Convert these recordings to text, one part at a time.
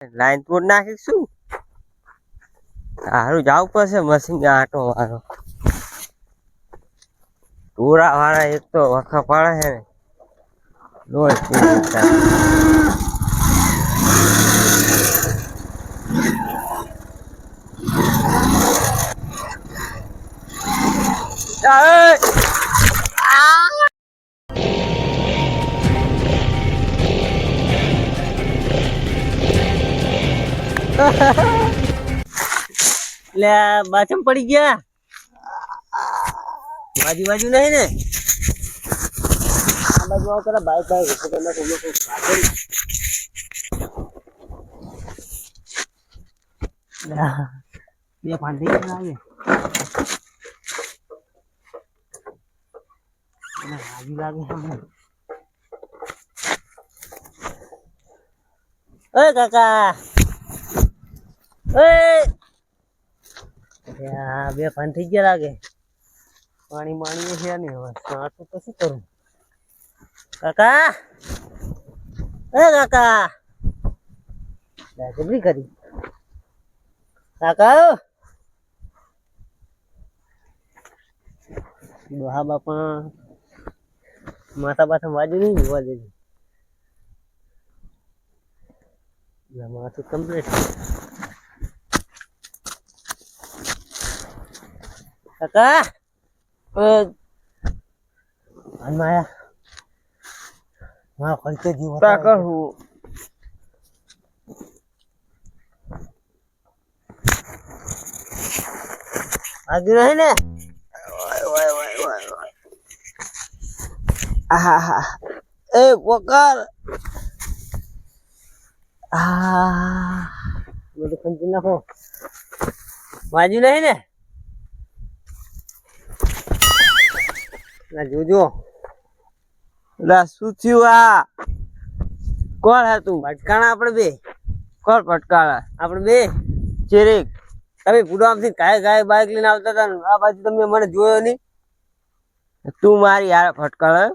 Line તોડ નાખી શું સારું જવું પડશે મશીન આટો મારો ટોરા વાળા એક તો વખા પાડે છે ને. લોહી લે બાથમ પડી ગયા? બાજુ બાજુ નહીં ને? આ બાજુ આવો પેલા બાઈક બાઈક ઉપર કરી કોઈ લોકો બે ગયા લાગે મને લાગી. ઓય કાકા. બે ફાન થઈ ગયા લાગે. પાણી માણી છે ને હવે. સાચું તો શું કરું? કાકા! એ કાકા! લે, કરી કાકા! દોહા બાપા માથા પાછા વાજુ નહીં જોવા દેજો. માથું કમ્પ્લીટ કાકા. માયા માં ખર્ચો જીવ કાકા હું? આજુ નહીં ને? આહા એ વકાર આ બધું ખંચી નાખો. બાજુ નહીં ને? ના જોજો લા શું થયું આ? કોણ હતું ભટકાણા આપણે બે. કોણ ભટકાણા? આપણે બે. ચેરેક. તમે થી કાય ગાય બાઈક લઈને આવતા હતા ને આ બાજુ તમે મને જોયો નહીં. તું મારી યાર ફટકાળ.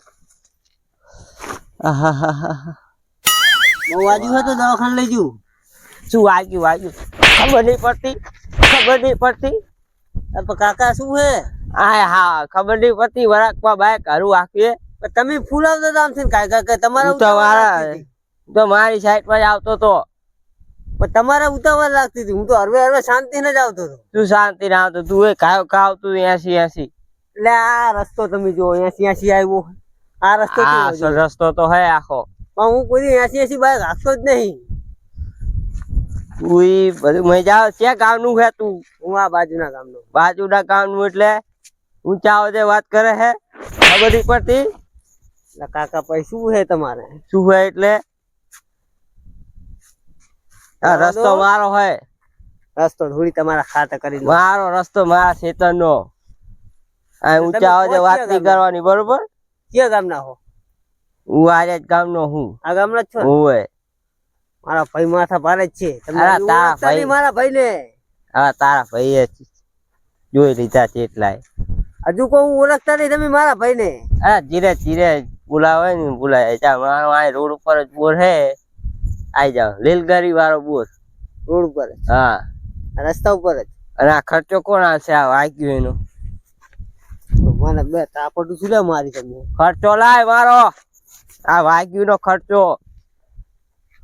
બહુ વાજુ હોય તો દવાખાને લઈ જવું. શું વાગ્યું વાગ્યું? ખબર નહીં પડતી ખબર નહીં પડતી. કાકા શું હે? આ હા ખબર નહીં પડતી વરાકમાં બાઈક હરું આખીએ. તમે ફૂલ આવતા હતા આમથી કાય કાય તમારા તો મારા. તો સાઈડ પર આવતો તો પણ તમારા ઉતાવળ લાગતી હતી. હું તો હરવે હરવે શાંતિને જ આવતો હતો. તું શાંતિ ને આવતો. તું એ કાયો કાવ તું એસી એસી એટલે આ રસ્તો તમે જો એસી એસી આવ્યો. આ રસ્તો આ રસ્તો તો હે આખો. પણ હું કોઈ એસી એસી બાઈક રાખતો જ નહીં. તું બધું મજા છે ગામનું હે તું? હું આ બાજુના ગામનું. બાજુના ગામનું એટલે? ઊંચા અવાજે વાત કરે હે? ખબર પડતી કાકા પછી શું હે તમારે? શું હે એટલે? રસ્તો મારો હે. રસ્તો ધૂળી તમારા ખાતે કરી મારો રસ્તો મારા ખેતર નો ઊંચા અવાજે વાત નહીં કરવાની બરોબર? કયા ગામના હો? હું આજે જ ગામનો હું. આ ગામના જ છો હું હોવે મારા ભાઈ માથા ભારે જ છે. તારા ભાઈ. મારા ભાઈ. ભાઈને? હવે તારા ભાઈ જોઈ લીધા છે એટલાય. હજુ કોઈ ઓળખતા નહીં તમે મારા ભાઈને. અરે ધીરે ધીરે બોલાવે ને બોલાય. ચા મારો આ રોડ ઉપર જ બોર હે. આઈ જાવ લીલગરી વાળો બોર. રોડ ઉપર હા. રસ્તા ઉપર જ? અને આ ખર્ચો કોણ આવશે આ વાગ્યું એનો. મને બે તાપડું શું મારી તમને? ખર્ચો લાય મારો. આ વાગ્યું નો ખર્ચો.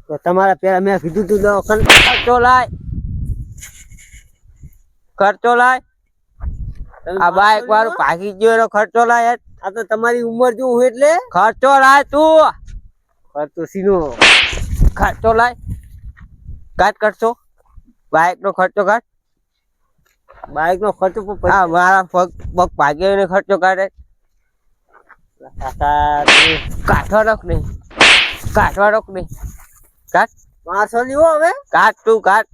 તો તમારા પેલા મેં કીધું તું ખર્ચો લાય. ખર્ચો લાય. આ બાઈક વાળું ભાગી ગયો એનો ખર્ચો લાય. આ તો તમારી ઉંમર જેવું હોય એટલે. ખર્ચો લાય તું. ખર્ચો સીનો ખર્ચો લાય. કાટ કરશો? બાઈક નો ખર્ચો કાઢ. બાઈક નો ખર્ચો પણ મારા પગ પગ ભાગ્યો એને ખર્ચો કાઢે. કાઠવા રોક નહીં. કાઠવા રોક નહીં. કાટ મારશો નહીં હો હવે. કાટ તું કાટ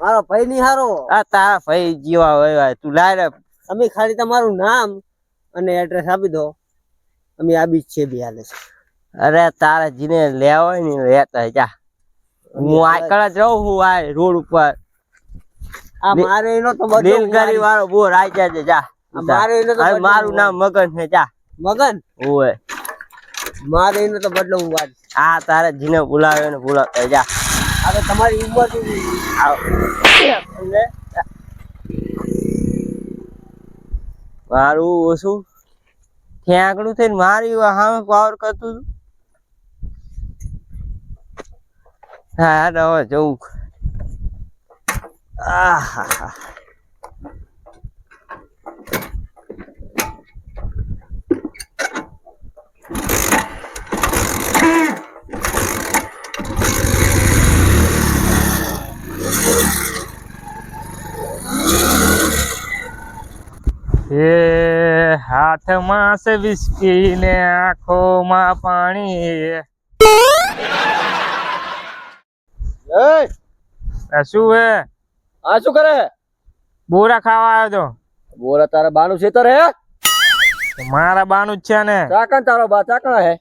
મારો ભાઈ નહીં હારો. આ તારા ભાઈ જીવા હોય તું લાય તમે ખાલી તમારું નામ અને એડ્રેસ આપી દો. અમે આવી જ છે બિહાલે અરે તારા જીને લેવા હોય ને લેતા જા. હું આકળ જ રહું હું આ રોડ ઉપર. આ મારે એનો તો બધો નીલગરી વાળો બોર આઈ જાય જા. આ મારે એનો તો મારું નામ મગન છે જા. મગન? ઓય. મારે એનો તો બદલો હું વાત આ તારે જીને બોલાવે ને બોલાવતા જા. હવે તમારી ઉંમર જેવી. આવ. અને મારું ઓછું. ઠેકડું થઈને મારી સામે પાવર કરતું હતું હા હવે જવું. આહા એ હાથમાં છે વિસ્કી ને આંખોમાં પાણી. શું હે? આ શું કરે? બોરા ખાવા આવ્યો તો. બોરા તારા બાનું છેતર હે? મારા બાનું જ છે ને. ચાકણ તારો બા ચાકણ હે.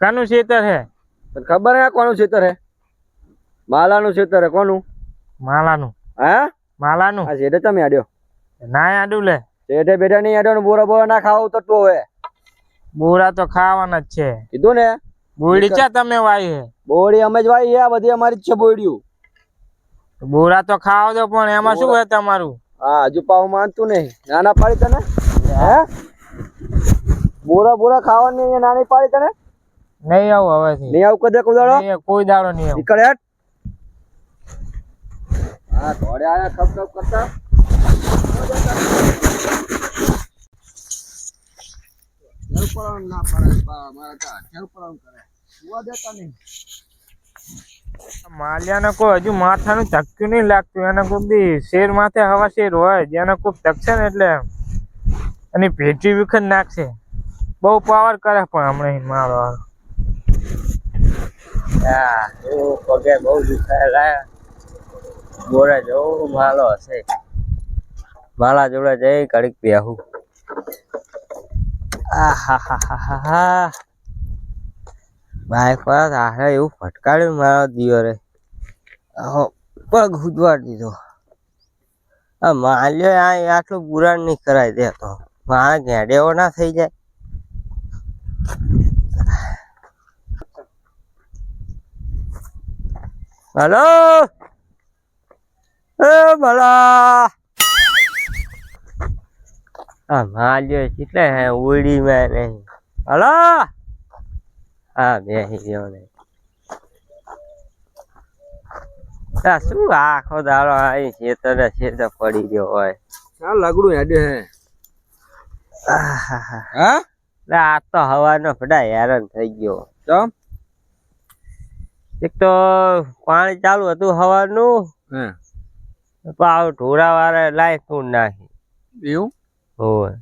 કાનું છેતર હે? ખબર હે કોનું ખેતર હે? માલાનું છેતર હે કોનું? માલાનું. હે? માલાનું. આ શેઠે તમે આડ્યો. ના આડું લે. શેઠે બેઠા નહીં હેઠો બોરા બોરા ના ખાવા ઉતરતો હવે. બોરા તો ખાવાના જ છે. કીધું ને? બોડી છે તમે વાઈ હે? બોડી અમે જ વાઈ હે બધી અમારી જ છે બોડીયું બોરા તો ખાવા દો પણ એમાં શું હે તમારું? હા હજુ પાવ માનતું નહીં. નાના પાડી તને? હે? બોરા બોરા ખાવાની નહીં નાની પાડી તને? નહીં આવું હવે નહીં આવું કદે કોઈ નહીં, કોઈ દાડો નહીં આવું. નીકળ હેટ હા થોડે આયા ખપ ખપ કરતા. ના પડે મારા તા ખેરપણ કરે. જોવા દેતા નહીં. માલિયાને કોઈ હજુ માથાનું ધક્યું નહીં લાગતું. એને કોઈ બી શેર માથે હવા શેર હોય જેને કોઈ ધકશે ને એટલે એની ભેટી વિખર નાખશે. બહુ પાવર કરે પણ હમણાં મારો. હા એવું પગે બહુ દુખાયેલા બોરા જવું માલો હશે. માલા જોડે જઈ ઘડીક બેહું. બાઈક પર આરે એવું ફટકાડ્યું મારા દિવરે આહો પગ ઉજવાડી દીધો. આ માલ્યો આ આટલું બુરાણ નહીં કરાય દેતો. મારા ઘેડેવો ના થઈ જાય. હલો? એ, ભલા. આ માલ્યો એટલે હે ઉડી માં નહીં હલો? હા બેસી ગયો ને. આ શું આખો દાડો આવી ખેતરે ખેતર પડી ગયો હોય? હા લગડું હેડે હે. હા? આ તો હવાનો ફડા હેરાન થઈ ગયો. ચમ? એક તો પાણી ચાલુ હતું હવાનું. હે. પાવ ઢોરા વાળા લાઈ તું નાખી. એવું? હોય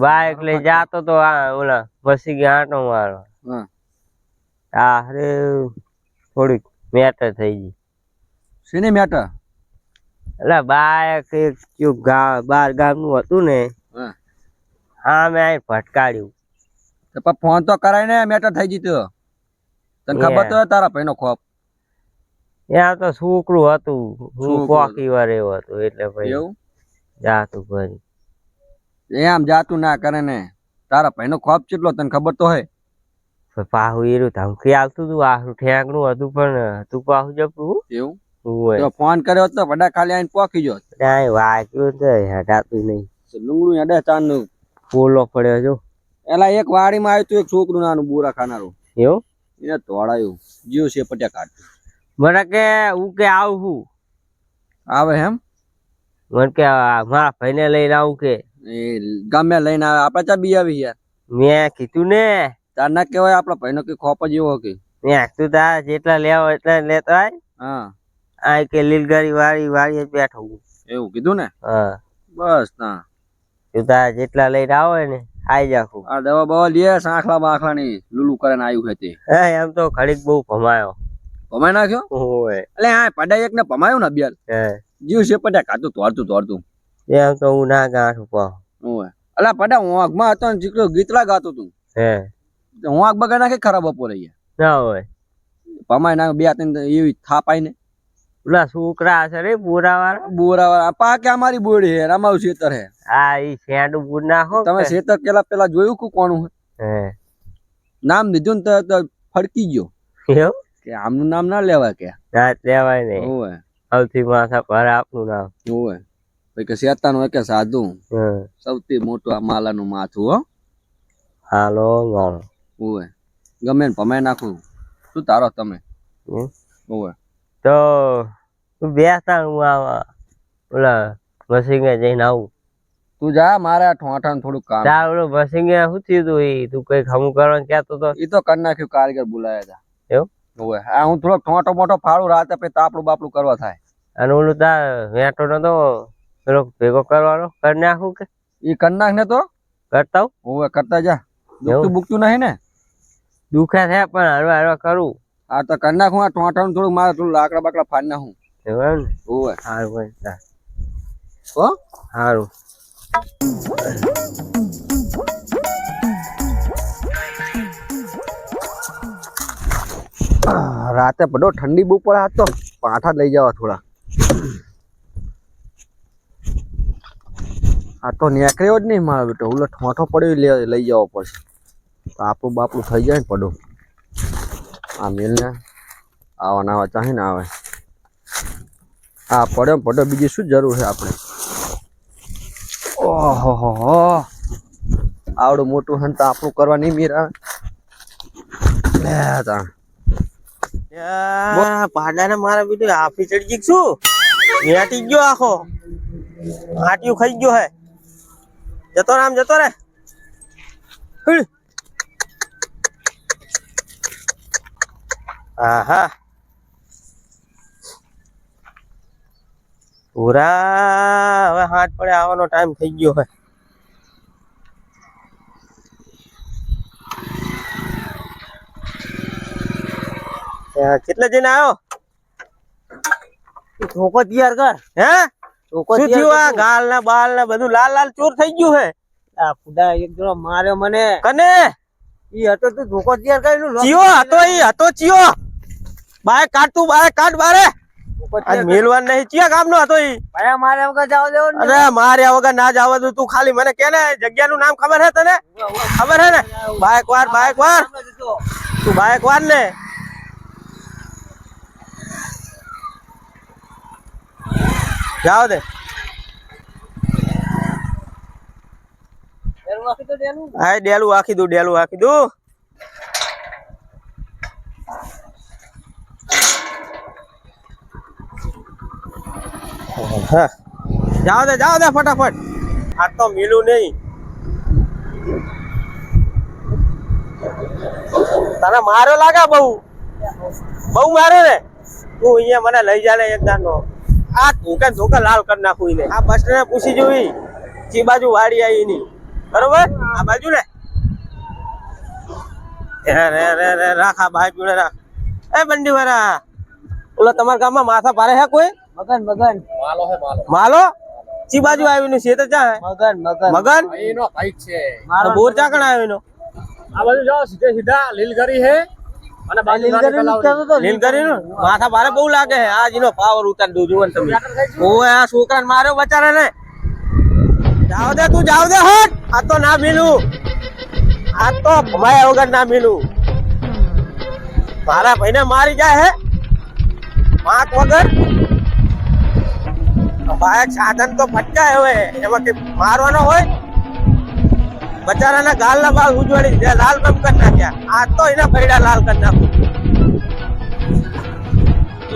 બાઈક લઈ જાતો તો આ ઓલા પછી ગયા આંટો મારો હા. આ અરે થોડીક મેટર થઈ ગઈ. શેની મેટર? એટલે બાઈક એક ચૂક બાર ગામનું હતું ને. હા. મેં અહીં ભટકાડ્યું. તો ફોન તો કરાય ને મેટર થઈ જીતો તને ખબર તો તારા ભાઈનો ખોપ ત્યાં તો છોકરું હતું. હું કોકી વારે હતો એટલે ભાઈ એવું? જાતું ભરી એમ જાતું ના કરે ને. તારા ભાઈનો ખોપ કેટલો તને ખબર તો હે પાહુ એરું ધમકી આવતું હતું આખું ઠેકણું હતું પણ તું પાહુ જપું એવું? હોય. ફોન કર્યો તો વડા ખાલી આઈને પોકી જો ત્યાં વાગ્યું તો હટાતું નહીં. લુંગડું હેડે ચાંદનું. પોલો પડ્યો જો. એલા એક વાડીમાં આવ્યું તું એક છોકરું નાનું બોરા ખાનારું. એવું? એને તોડાયું જીવ છે પટ્યા કાઢ મને કે હું કે આવું છું આવે એમ? મને કે આ મારા ભાઈને લઈને આવું કે. ગમે લઈને આવે. આપણે ચા બી આવી યાર મેં કીધું ને. તાર ના કહેવાય આપણા ભાઈનો કે ખોપ જ એવો કે. મેં કીધું તાર જેટલા લેવા એટલા લેતા આય. હા. આ કે લીલગારી વાળી વાળી બેઠો એવું કીધું ને? હા. બસ ના તું તાર જેટલા લઈને આવો ને ખાઈ જાખું આ દવા બવા લે સાંખલા બાખલા ની લુલુ કરીને આવ્યું છે તે. હે એમ તો ઘડીક બહુ ભમાયો. ભમાઈ નાખ્યો? ઓય. એટલે હા પડાઈ એક ને ભમાયું ને બિયાર હે. જીવ છે પડ્યા કાતું તોડતું તોડતું એમ તો હું ના ગાંઠું ઓય. અલા હું આગમાં હતો ને જીકડો ગીતડા ગાતું તું. હે. હોંક બગા નાખે ખરાબ બપોરે ના હોય. પમાય ના બે ત્રણ એવી થાપાઈ ને. પેલા છોકરા છે રે પૂરા વાળા બોરા વાળા પા કે અમારી બોડી હે અમારું ખેતર હે. હા ઈ શેડું ના નાખો તમે? ખેતર પેલા પેલા જોયું કુ કોનું હે? હે. નામ દીધું ને તો- ફરકી ફડકી ગયો. કે આમનું નામ ના લેવાય કે. ના લેવાય નહીં. ઓવે સૌથી માથા પર આપનું નામ. ઓવે. ભાઈ કે શેતાન હોય કે સાધુ. સૌથી મોટું આ માલાનું માથું હો. હાલો ગણો ઓવે. ગમે ને ભમાઈ નાખું. શું તારો તમે. ઓવે. તો તું બેસતા હું આવા ઓલા વસીંગે જઈને આવું. તું જા મારે ઠોઠા થોડું કામ. તાર ઓલો વસીંગે શું થયું તું તું કઈ ખમું કરવાનું કહેતો તો. એ તો કરી નાખ્યું કારીગર બોલાયા હતા એવું? ઓવે આ હું થોડોક ઠોટો મોટો ફાળું રાતે પછી તાપડું બાપડું કરવા થાય. અને ઓલું તાર વેટો નતો પેલો ભેગો કરવાનો કરી નાખું કે? એ કરી નાખ ને તો? કરતા હું? ઓવે કરતા જા. દુખતું બુકતું નહીં ને? દુખે છે પણ હરવા હરવા કરું. આ તો કરી નાખું આ ઠોઠાનું થોડું મારે થોડું લાકડા બાકડા ફાડી નાખું. એવું એમ ને? ઓવે સારું ભાઈ તાર. હો? સારું. રાતે પડો ઠંડી બહુ પડે હાથ તો. પાઠા લઈ જવા થોડા. આ તો નીકળ્યો જ નહીં મારો બેટો. ઓલો ઠોઠો પડ્યો લઈ જવો પડશે. તો આપણું બાપડું થઈ જાય ને પડો. આ મેલને આવા ના આવા ચાહે ને આવે. હા પડ્યો પડ્યો બીજી શું જરૂર છે આપણે? ઓહો, હો આવડું મોટું હન તો આપણું કરવા નહીં મીરા લે તા. પાડાને મારા બીજું હાફી ચડી ગઈ શું? નેટી ગયો આખો. આટિયું ખાઈ ગયો હે. જતો રામ, જતો રે. આહા. પૂરા હવે હાથ પડે, આવવાનો ટાઈમ થઈ ગયો હે. કેટલે જઈને આવ્યો ધોકો તૈયાર કર. હે? શું થયું આ ગાલ ને બાલ ને બધું લાલ લાલ ચોર થઈ ગયું હે? આ ફુડા એક જણો માર્યો મને. કને? ઈ હતો તું ધોકો તૈયાર કરીને લો- ચિયો હતો ઈ હતો ચિયો. બાય કાઢ તું બાય કાઢ બારે. આજ મેલવાન નહીં ચિયા કામ નો હતો ઈ. ભાઈ મારે વગર જાવ દેવો ને. અરે માર્યા વગર ના જાવ દઉં તું ખાલી મને કે ને જગ્યાનું નામ ખબર હે તને? ખબર હે ને? બાઈક વાર બાઈક વાર તું બાઈક વાર ને. જાવ દે હા ડેલું આખી દઉં, ડેલું આખી દઉં. હા. જાઓ દે જાઓ દે ફટાફટ. આ તો મિલું નહીં. તને માર્યો લાગે બહુ? બહુ માર્યો ને? તું અહીંયા મને લઈ જા એક એક દાનો આ ધોકે ધોકા લાલ કરી નાખું એને. આ બસ ને પૂછી જોઈ ચી બાજુ વાડી આવી એની. બરોબર? આ બાજુ ને રે રે રે રે રાખ આ બાજુ ને રાખ. એ બંડી વાળા. ઓલો તમારા ગામમાં માથા પારે હે કોઈ? મગન મગન. માલો માલો. ચી બાજુ આવીને છે તો ચા મગન મગન. મગન? એનો ભાઈ છે. આ બોર ચાકણ આવીનો આ બાજુ જાઓ સીધે સીધા લીલગરી હે. અને બાજુ લીલગરી નું તો લીલ કરીને માથા ભારે બહુ લાગે છે. આજ એનો પાવર ઉતાર દઉં જુઓ ને તમે. ઓએ આ છોકરાને માર્યો બચારા ને જાવ દે તું જાવ દે હટ. આ તો ના મિલું આ તો ભમાયા વગર ના મિલું મારા ભાઈને મારી જાય હે. માક વગર. ભાઈ સાધન તો ફટકાય હવે. એમાં કે મારવાનો હોય? બચારાના ગાલના બાલ ઉજવાડી લાલ બમ કરી નાખ્યા. આ તો એના ભૈડા લાલ કરી નાખું.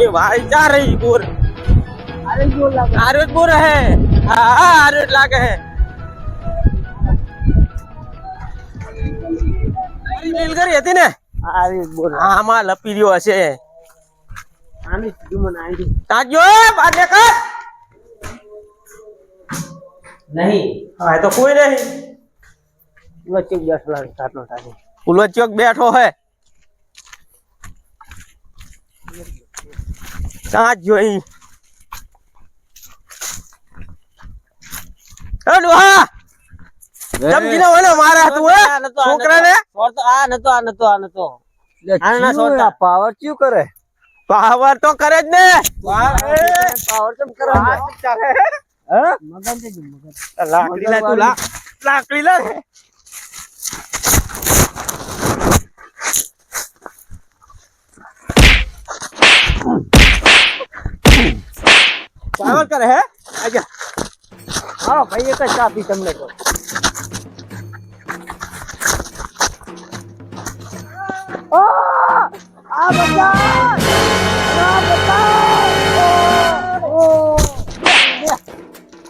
એ ભાઈ જા રહી બોર. આરોજ બોર હે. હા આરોજ લાગે હે. નીલગરી હતી ને? આમાં લપી રહ્યો હશે. આની જુમન આવી નહીં. હા તો કોઈ નહીં. વચ્ચે દસ લાખ સાતનો થાય ઉલો ચોક બેઠો હે. ત્યાં જોઈ એ ડોહા! સમજીને ઓને મારા તું હે છોકરાને? આ નતો આ નતો આ નતો. આને ના ચિયું સોટા. આ પાવર ચિયું કરે? પાવર તો કરે જ ને. પાવર કેમ કરે? હે? મગન છે મગન? લાકડી લા તું લા લાકડી લા. પાવર કરે હે આજા હા ભાઈ એક જ ચા પી તમને કહું આ બધા આ બધા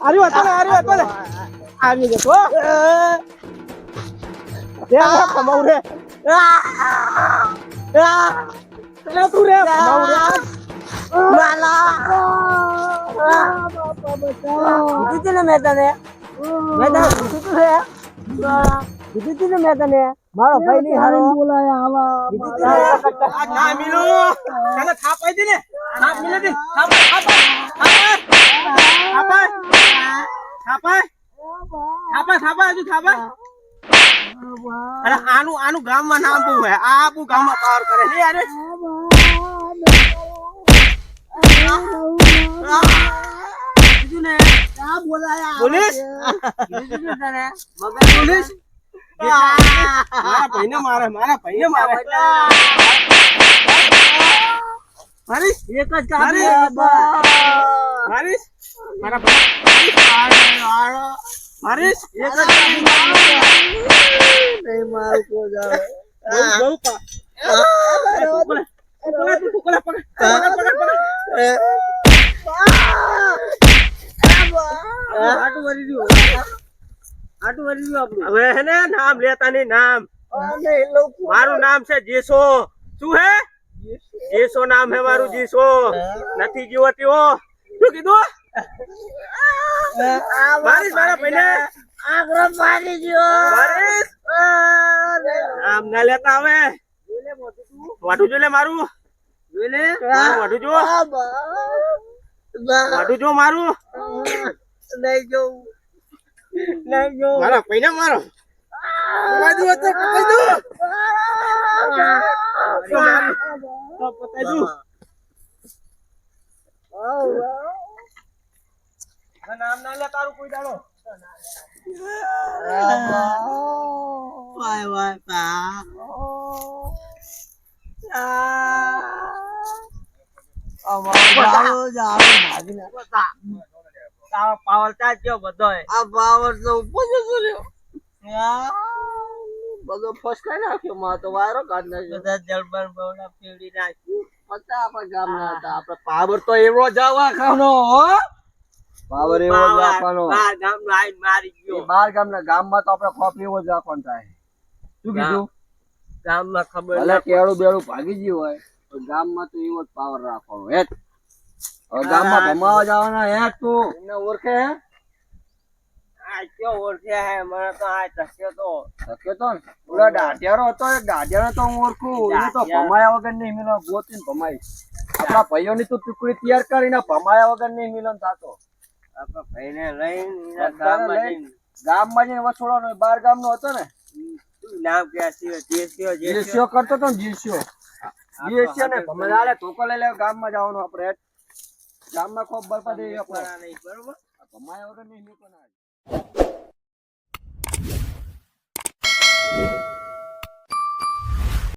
આર્યો હતો ને આર્યો હતો ને આવી ગયો હો રે રે કમાઉ રે તું ને મેં તને? મેં તને કીધું તું છે કીધું તું ને મેં તને? મારો ભાઈ હારો. આ ના મિલો. તને થાપ આઈ દે ને? થાપ મિલે દે. થાપ થાપ થાપ થાપ થાપ થાપ હજુ થાપ અરે આનું આનું ગામમાં નામ બહુ હે. આ બહુ ગામમાં પાવર કરે. છે યાર. પોલીસ? પોલીસ? મારા ભાઈને મારે મારા ભાઈને મારે? મારીશ એક જ મારીશ મારીશ મારા. ભાઈ મારીશ એક જ બહુ બહુ પા ટુકડા ટુકડા ટુકડા પકડ હવે હે ને નામ લેતા નહીં નામ. મારું નામ છે જેસો. શું હે? જેસો નામ હે મારું જેસો. નથી જીવો તેવો શું કીધું? આમ મારા ભાઈને. મારીશ નામ ના લેતા હવે. વાટું જો લે મારું. મારું વાટું જો. વાટું જો મારું. નહીં પૈને નહીં પકડી દઉં પૈના મારો. દઉં તો પકડી દઉં નામ ના લે તારું કોઈ દાડો. વાય વાય પા તારો પાવર તો ઉપર જતો રહ્યો બધો ફસકાઈ એવો જ આવવાનો હો પાવર એવો જ આપવાનો બાર ગામ લાઈન મારી ગયો બાર ગામના ગામમાં તો આપણે ખોફ એવો જ રાખવાનો થાય. શું કીધું? ગામમાં ખબર ભલે કેળું બેળું ભાગી ગયું હોય તો ગામમાં તો એવો જ પાવર રાખવાનો હે હવે ગામમાં ભમાવા જવાના હે તું. એને ઓળખે હે? આ કયો ઓળખ્યા હે? મને તો આ ધક્યો તો. શક્યો તો ઓલા દાઢિયારો હતો એ દાઢિયાનો તો હું ઓળખું. તો. ભમાયા વગર નહીં મિલન ગોતીને ભમાઈ. આપણા ભાઈઓની તો ટુકડી તૈયાર કરીને ભમાયા વગર નહીં મિલન થતો. આપણા ભાઈને લઈને ગામમાં. જઈને. વસોડવાનો બાર ગામનો હતો ને? નામ કે જેસ્યો જેસ્યો કરતો તો જીસ્યો જીસ્યો ને ભમરાડે ધોકો લઈ લે ગામમાં જવાનું આપણે. ગામમાં ખૂબ બરબાદ નહીં બરોબર? ભમાયા વગર નહીં નીકળવાનું